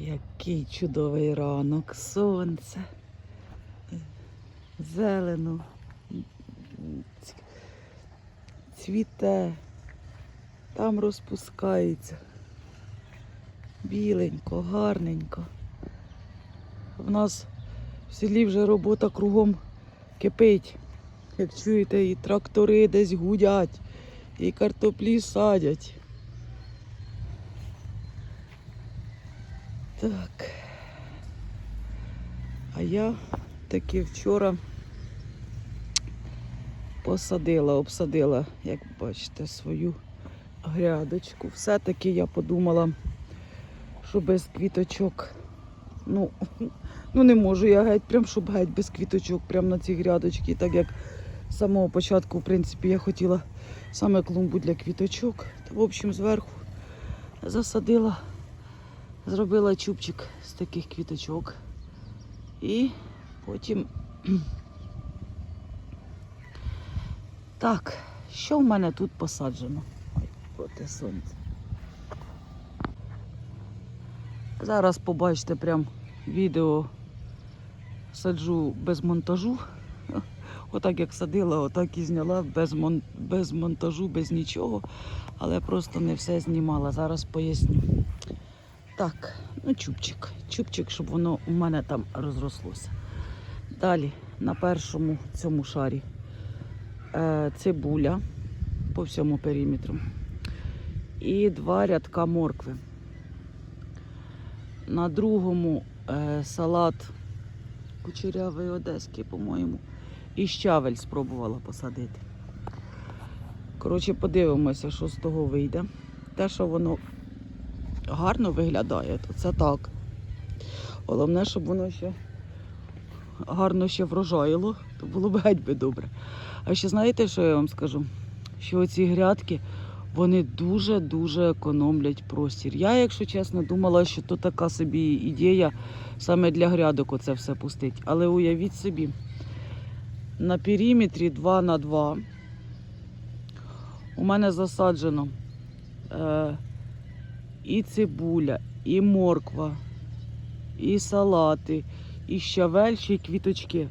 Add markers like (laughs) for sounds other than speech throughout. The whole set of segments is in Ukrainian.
Який чудовий ранок, сонце, зелено, цвіте, там розпускається. Біленько, гарненько. В нас в селі вже робота кругом кипить. Як чуєте, і трактори десь гудять, і картоплі садять. Так. А я таки вчора посадила, обсадила, як бачите, свою грядочку. Все-таки я подумала, що без квіточок. Ну, (laughs) ну не можу я геть, прям щоб геть без квіточок, прям на ці грядочки. Так як з самого початку, в принципі, я хотіла саме клумбу для квіточок. Та, в общем, зверху засадила Зробила чубчик з таких квіточок. І потім. (clears throat) Так, що в мене тут посаджено? Ой, проти сонця. Зараз побачите прям відео саджу без монтажу. (laughs) Отак як садила, отак і зняла без, мон... без монтажу, без нічого. Але просто не все знімала. Зараз поясню. Так, ну чубчик. Чубчик, щоб воно у мене там розрослося. Далі на першому цьому шарі е, цибуля по всьому периметру. І два рядка моркви. На другому е, салат кучерявий одеський, по-моєму. І щавель спробувала посадити. Коротше, подивимося, що з того вийде. Те, що воно гарно виглядає, то це так. Головне, щоб воно ще гарно ще врожаїло, то було б геть би добре. А ще знаєте, що я вам скажу? Що ці грядки вони дуже-дуже економлять простір. Я, якщо чесно, думала, що то така собі ідея саме для грядок оце все пустить. Але уявіть собі, на периметрі 2 на 2 у мене засаджено. Е, і цибуля, і морква, і салати, і щавель, ще й квіточки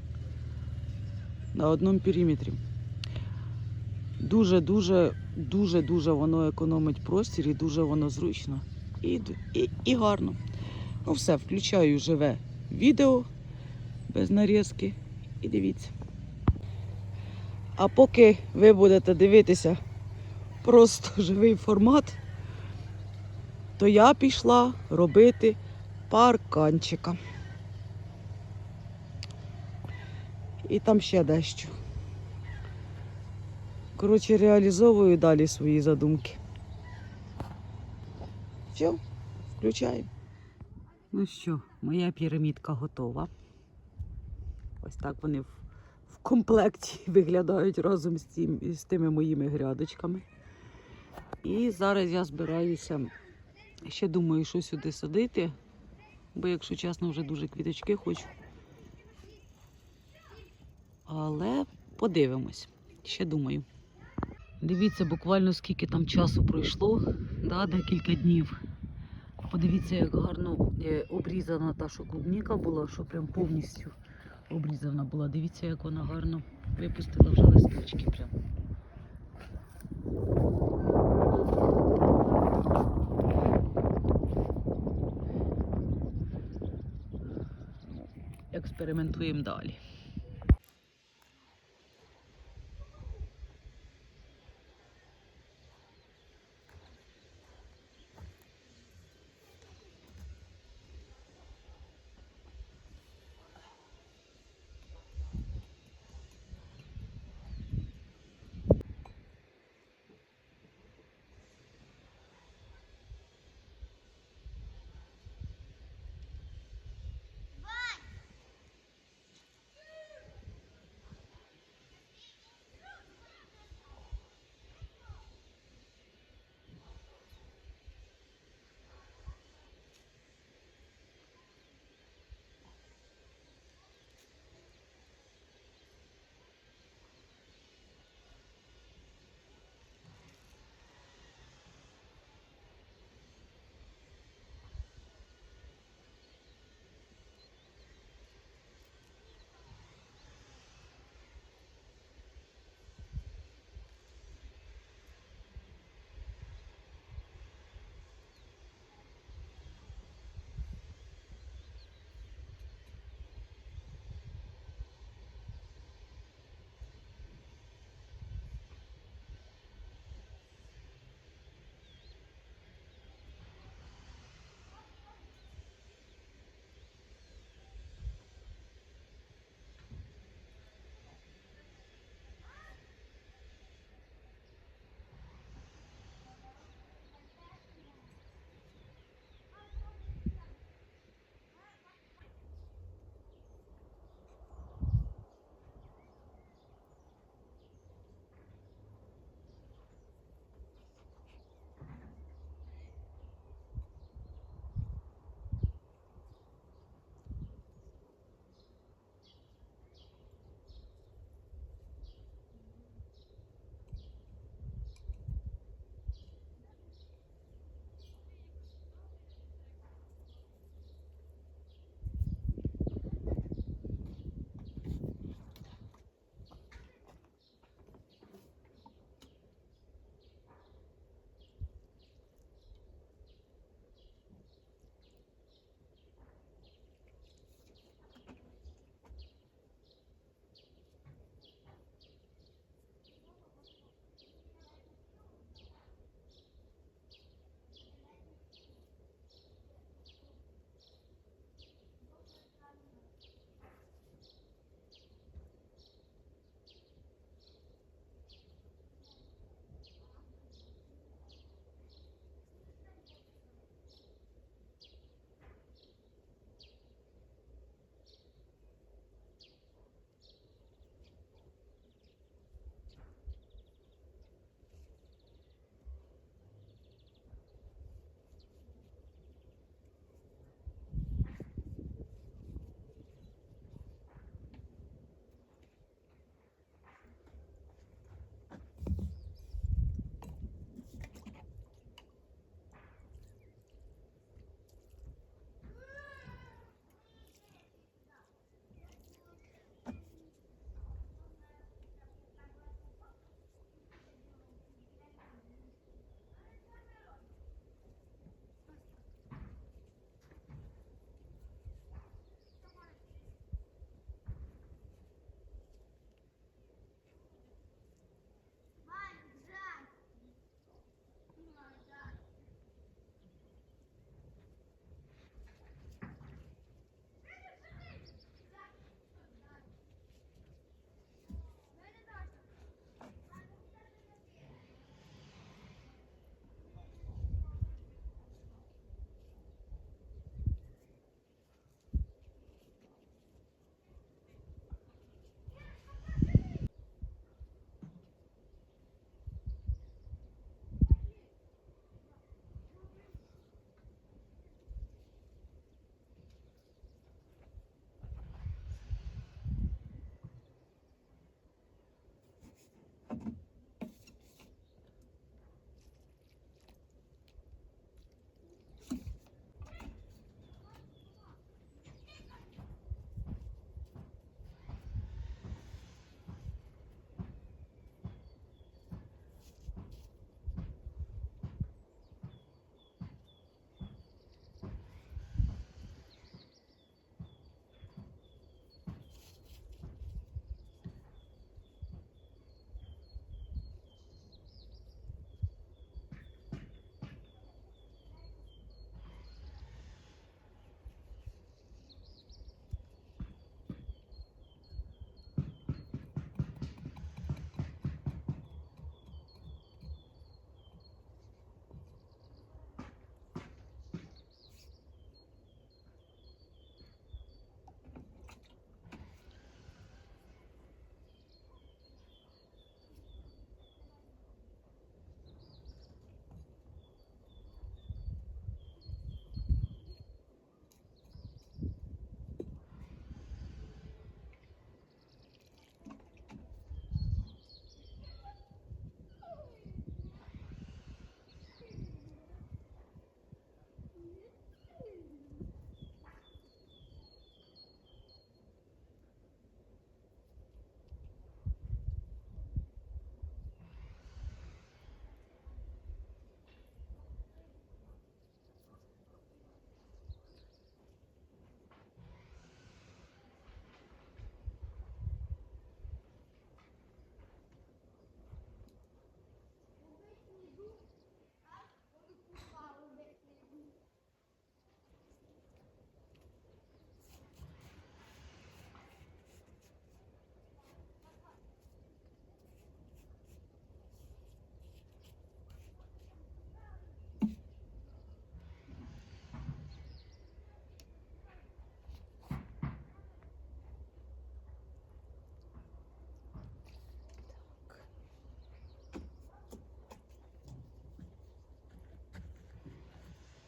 на одному периметрі. Дуже-дуже, дуже-дуже воно економить простір і дуже воно зручно і, і, і гарно. Ну все, включаю живе відео без нарізки і дивіться. А поки ви будете дивитися просто (laughs) живий формат то я пішла робити парканчика. І там ще дещо. Коротше, реалізовую далі свої задумки. Все, включаю. Ну що, моя пірамідка готова. Ось так вони в, в комплекті (laughs) виглядають разом з, тим, з тими моїми грядочками. І зараз я збираюся Ще думаю, що сюди садити, бо, якщо чесно, вже дуже квіточки хочу. Але подивимось, ще думаю. Дивіться, буквально скільки там часу пройшло, да, декілька днів. Подивіться, як гарно е, обрізана та, що клубніка була, що прям повністю обрізана була. Дивіться, як вона гарно випустила вже листочки прям. Експериментуємо далі.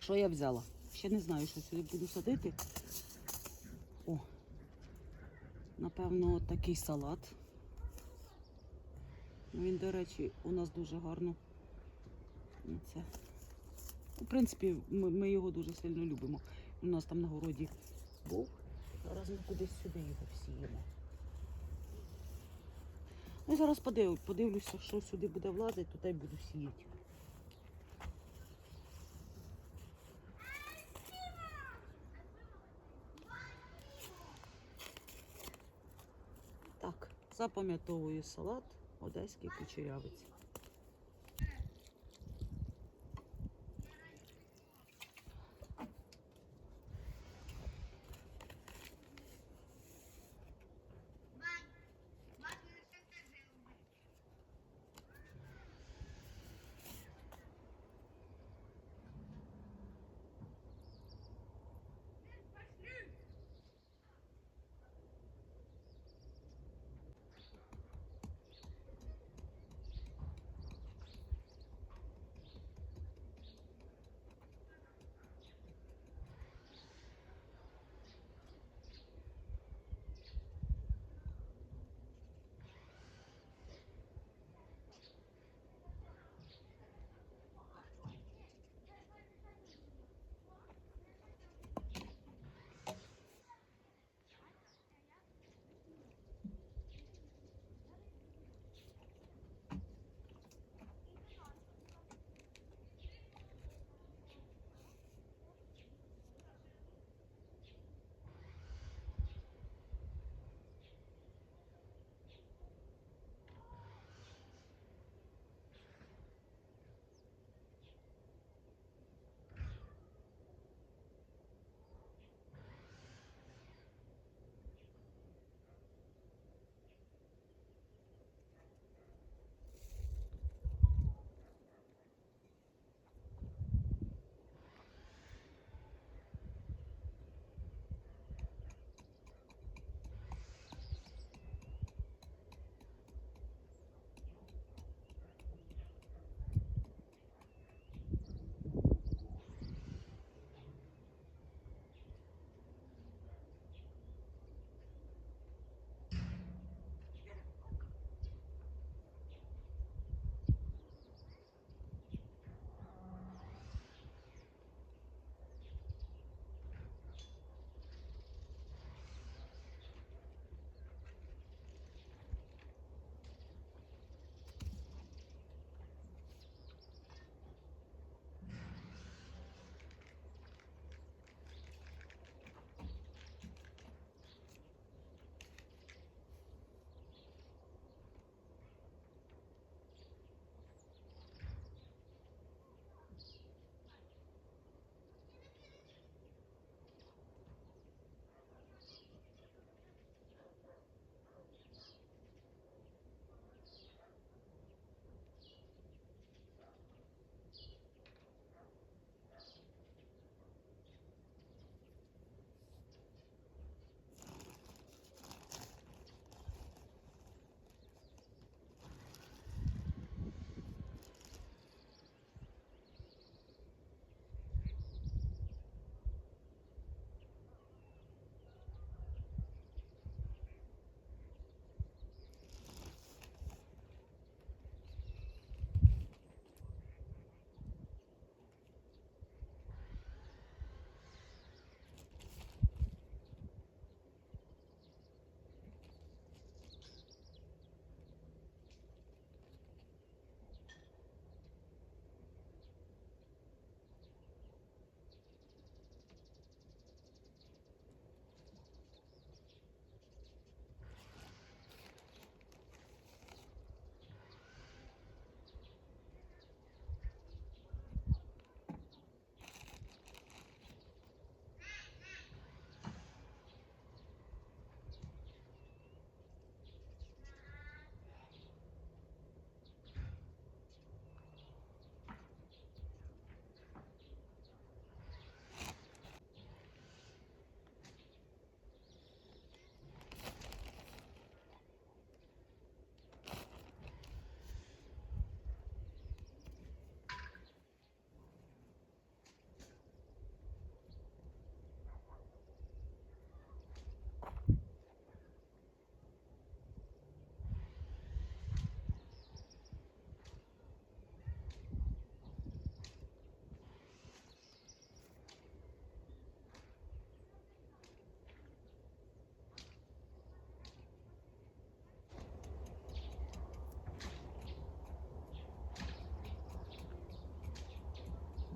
Що я взяла? Ще не знаю, що сюди буду садити. О, напевно, такий салат. Ну, Він, до речі, у нас дуже гарно. Це. В принципі, ми, ми його дуже сильно любимо. У нас там на городі був. Зараз ми кудись сюди його всіємо. Ну, зараз подив, подивлюся, що сюди буде влазити, й буду сіяти. Так, запам'ятовую салат одеський кучерявець.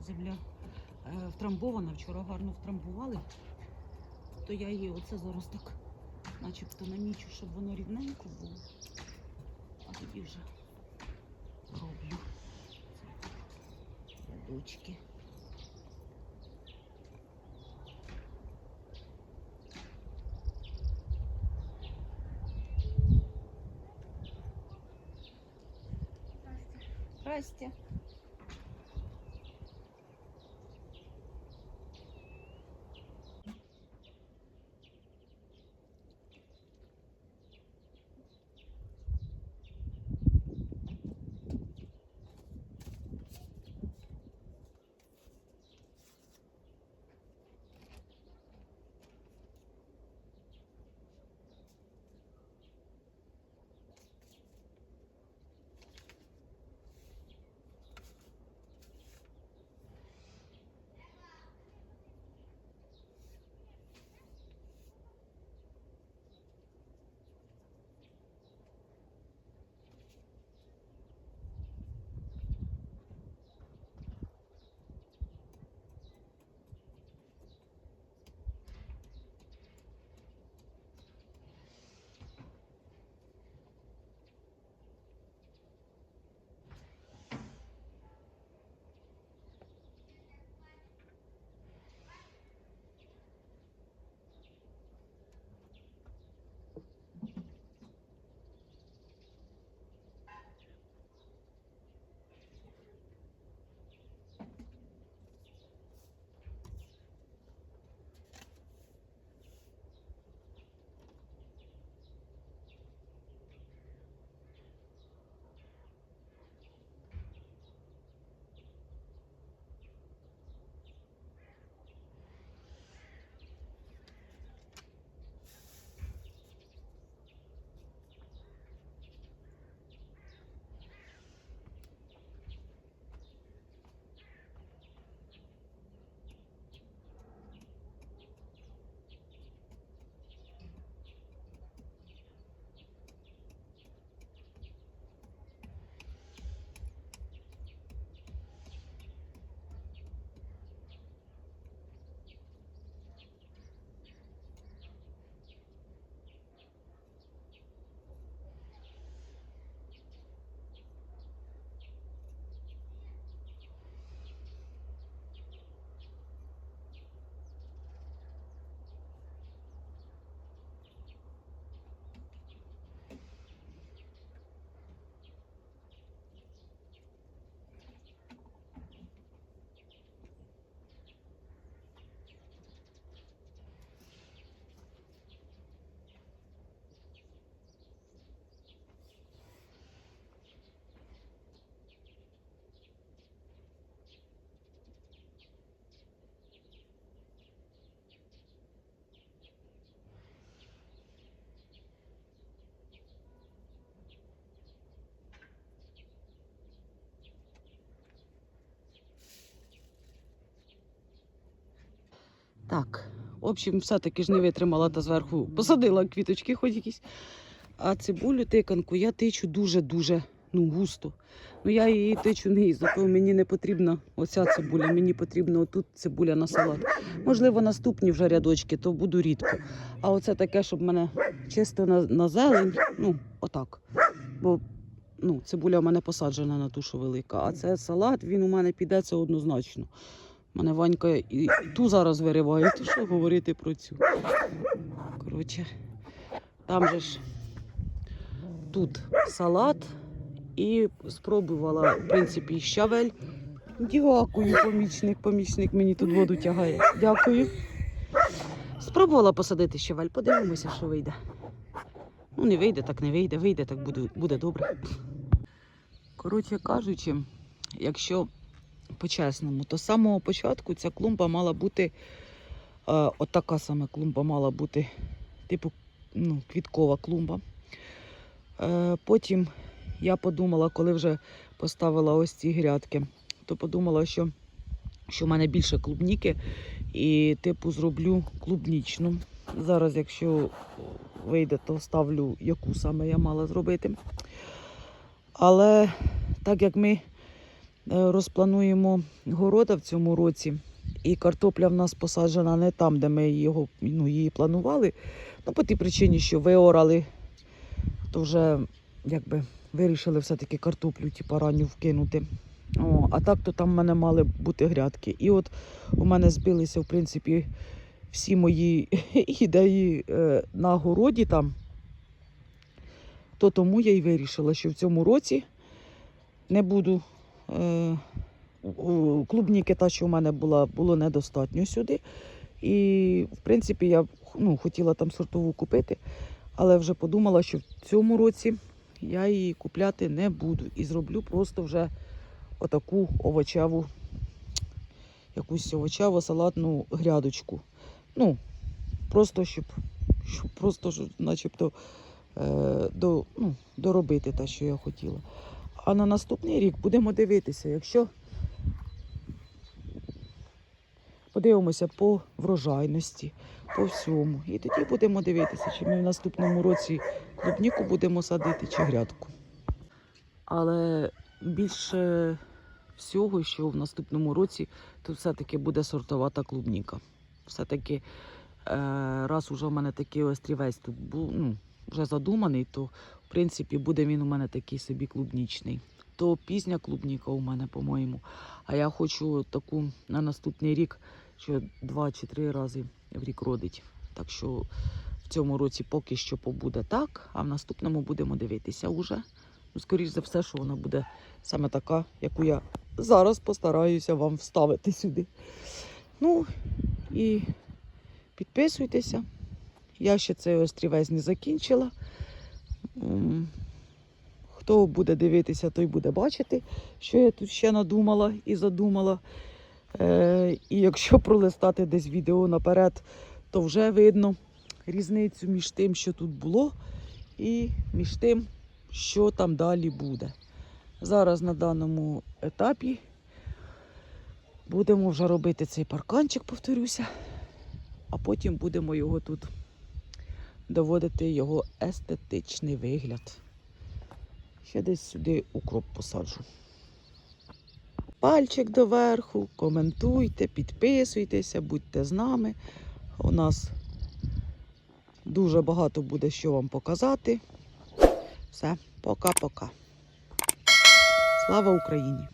Земля е, втрамбована, вчора гарно втрамбували, то я її оце зараз так начебто намічу, щоб воно рівненько було. А тоді вже роблю рядочки. Здрасте. Так, в общем, все-таки ж не витримала та зверху посадила квіточки хоч якісь. А цибулю тиканку я тичу дуже-дуже ну, густо. Ну я її тичу не їзду, то мені не потрібна оця цибуля, мені потрібна отут цибуля на салат. Можливо, наступні вже рядочки, то буду рідко. А оце таке, щоб мене чисто на, на зелень, ну, отак. Бо ну, цибуля в мене посаджена на ту, що велика. А це салат, він у мене піде це однозначно. Мене Ванька і, ту зараз вириває, то що говорити про цю. Коротше, там же ж тут салат і спробувала, в принципі, щавель. Дякую, помічник, помічник мені тут воду тягає. Дякую. Спробувала посадити щавель, подивимося, що вийде. Ну, не вийде, так не вийде, вийде, так буде, буде добре. Коротше кажучи, якщо по-чесному, то з самого початку ця клумба мала бути, е, отака саме клумба мала бути, типу, ну, квіткова клумба. Е, потім я подумала, коли вже поставила ось ці грядки, то подумала, що, що в мене більше клубніки, і типу зроблю клубнічну. Зараз, якщо вийде, то ставлю, яку саме я мала зробити. Але так як ми розплануємо города в цьому році. І картопля в нас посаджена не там, де ми його, ну, її планували. Ну, по тій причині, що виорали, то вже якби вирішили все-таки картоплю типу, ранню вкинути. О, а так то там в мене мали бути грядки. І от у мене збилися, в принципі, всі мої (laughs) ідеї е, на городі там. То тому я й вирішила, що в цьому році не буду. Е, клубніки, та, що в мене була, було недостатньо сюди. І, в принципі, я ну, хотіла там сортову купити, але вже подумала, що в цьому році я її купляти не буду. І зроблю просто вже отаку овочеву, якусь овочеву салатну грядочку. Ну, просто щоб, щоб просто начебто е, до, ну, доробити те, що я хотіла. А на наступний рік будемо дивитися, якщо подивимося по врожайності, по всьому. І тоді будемо дивитися, чи ми в наступному році клубніку будемо садити чи грядку. Але більше всього, що в наступному році, то все-таки буде сортовата клубніка. Все-таки, е, раз уже в мене такий острівець тут був, ну, вже задуманий, то в принципі буде він у мене такий собі клубнічний. То пізня клубніка у мене, по-моєму. А я хочу таку на наступний рік, що два чи три рази в рік родить. Так що в цьому році поки що побуде так, а в наступному будемо дивитися уже. Ну, скоріш за все, що вона буде саме така, яку я зараз постараюся вам вставити сюди. Ну і підписуйтеся. Я ще цей острівець не закінчила. Хто буде дивитися, той буде бачити, що я тут ще надумала і задумала. Е, і якщо пролистати десь відео наперед, то вже видно різницю між тим, що тут було, і між тим, що там далі буде. Зараз на даному етапі будемо вже робити цей парканчик, повторюся, а потім будемо його тут доводити його естетичний вигляд. Ще десь сюди укроп посаджу. Пальчик доверху, коментуйте, підписуйтеся, будьте з нами. У нас дуже багато буде що вам показати. Все, пока-пока. Слава Україні!